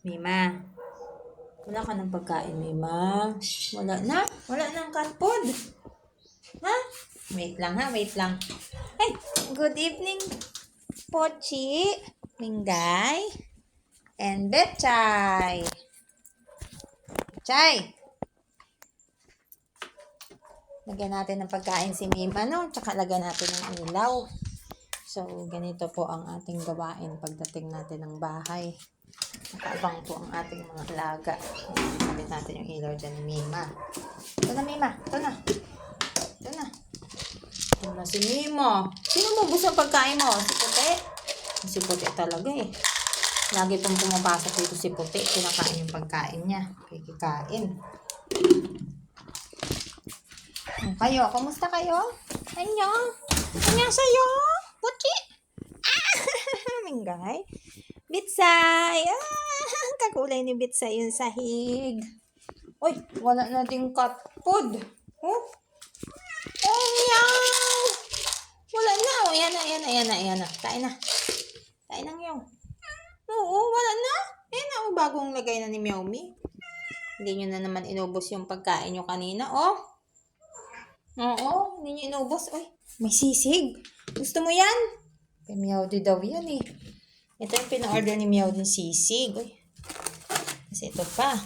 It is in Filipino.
Mima. Wala ka ng pagkain, Mima. Wala na? Wala nang cat food? Ha? Wait lang ha, wait lang. Hey, good evening, Pochi, Mingay, and Betchay. Chay! Lagyan natin ng pagkain si Mima, no? Tsaka lagyan natin ng ilaw. So, ganito po ang ating gawain pagdating natin ng bahay. Nakaabang po ang ating mga alaga. Kapit natin yung ilaw dyan ni Mima. Ito na, Mima. Ito na. Ito na. Ito na si Mima. Sino mo gusto pagkain mo? Si Puti? Si Puti talaga eh. Lagi pong pumapasok dito si Puti. Kinakain yung pagkain niya. Kikikain. Hmm, Kayo, kumusta kayo? Anyo? Anyo sa'yo? Puti? Ah! Minggay? Bitsay! Ah! Kakulay ni Bitsay yung sahig. Uy, wala na ding cat food. Oh? Oh, meow! Wala na. Oh, yan na, yan na, yan na, yan na. Kain na. Kain na ngayon. Oo, wala na. Yan na, oh, bagong lagay na ni Meow Me. Hindi nyo na naman inubos yung pagkain nyo kanina, oh. Oo, hindi nyo inubos. Uy, may sisig. Gusto mo yan? Kay Meowdy daw yan eh. Ito yung pina-order ni Meowdy sisig. Uy. Kasi ito pa.